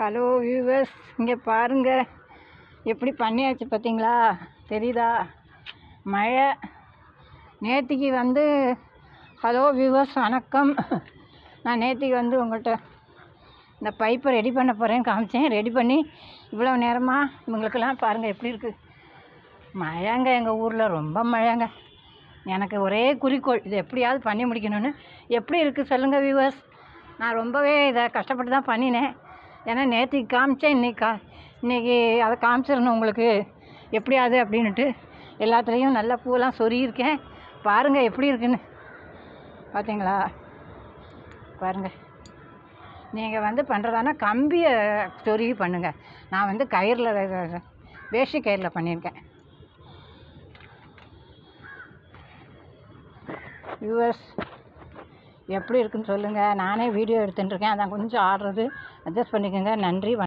Hello viewers இங்கே பாருங்க. எப்படி பண்ணியாச்சு பார்த்தீங்களா? தெரியுதா? மழை. நேற்றுக்கு வந்து ஹலோ வியூவர்ஸ் வணக்கம். நான் நேற்றுக்கு வந்து உங்கள்கிட்ட இந்த பைப்பை ரெடி பண்ண போகிறேன்னு காமிச்சேன். ரெடி பண்ணி இவ்வளோ நேரமாக இவங்களுக்கெல்லாம் பாருங்கள் எப்படி இருக்குது மழைங்க எங்கள் ஊரில் ரொம்ப மழைங்க. எனக்கு ஒரே குறிக்கோள் இது எப்படியாவது பண்ணி முடிக்கணும்னு. எப்படி இருக்குது சொல்லுங்கள் வியூவர்ஸ் நான் ரொம்பவே இதை கஷ்டப்பட்டு தான் பண்ணினேன். ஏன்னா நேற்றுக்கு காமிச்சேன் இன்னைக்கு கா இன்றைக்கி அதை காமிச்சிடணும் உங்களுக்கு. எப்படியாது அப்படின்ட்டு எல்லாத்துலேயும் நல்ல பூவெல்லாம் சொருகியிருக்கேன் பாருங்கள் எப்படி இருக்குன்னு. பார்த்தீங்களா பாருங்கள் நீங்கள் வந்து பண்ணுறதானா கம்பியை சொருகி பண்ணுங்கள் நான் வந்து கயிறில் வேஷ்டி கயிறில் பண்ணியிருக்கேன். யூஎஸ் எப்படி இருக்குன்னு சொல்லுங்கள் நானே வீடியோ எடுத்துட்டுருக்கேன் அதான் கொஞ்சம் ஆடுறது. அட்ஜஸ்ட் பண்ணிக்கோங்க. நன்றி. வணக்கம்.